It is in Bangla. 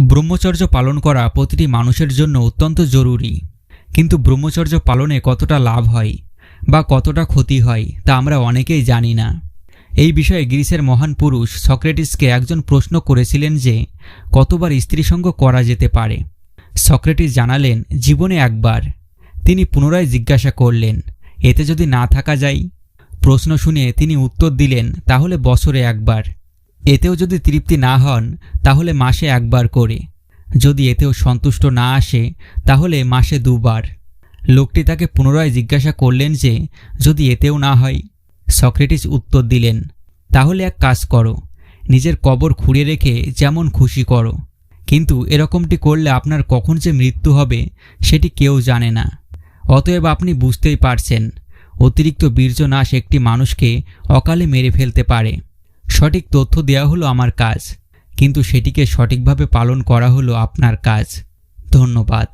ব্রহ্মচর্য পালন করা প্রতিটি মানুষের জন্য অত্যন্ত জরুরি। কিন্তু ব্রহ্মচর্য পালনে কতটা লাভ হয় বা কতটা ক্ষতি হয় তা আমরা অনেকেই জানি না। এই বিষয়ে গ্রিসের মহান পুরুষ সক্রেটিসকে একজন প্রশ্ন করেছিলেন যে, কতবার স্ত্রীসঙ্গ করা যেতে পারে? সক্রেটিস জানালেন, জীবনে একবার। তিনি পুনরায় জিজ্ঞাসা করলেন, এতে যদি না থাকা যায়? প্রশ্ন শুনে তিনি উত্তর দিলেন, তাহলে বছরে একবার। এতেও যদি তৃপ্তি না হন, তাহলে মাসে একবার করে। যদি এতেও সন্তুষ্ট না আসে, তাহলে মাসে দুবার। লোকটি তাকে পুনরায় জিজ্ঞাসা করলেন যে, যদি এতেও না হয়? সক্রেটিস উত্তর দিলেন, তাহলে এক কাজ করো, নিজের কবর খুঁড়ে রেখে যেমন খুশি করো। কিন্তু এরকমটি করলে আপনার কখন যে মৃত্যু হবে, সেটি কেউ জানে না। অতএব আপনি বুঝতেই পারছেন, অতিরিক্ত বীর্যনাশ একটি মানুষকে অকালে মেরে ফেলতে পারে। সঠিক তথ্য দেওয়া হলো আমার কাজ, কিন্তু সেটিকে সঠিকভাবে পালন করা হলো আপনার কাজ। ধন্যবাদ।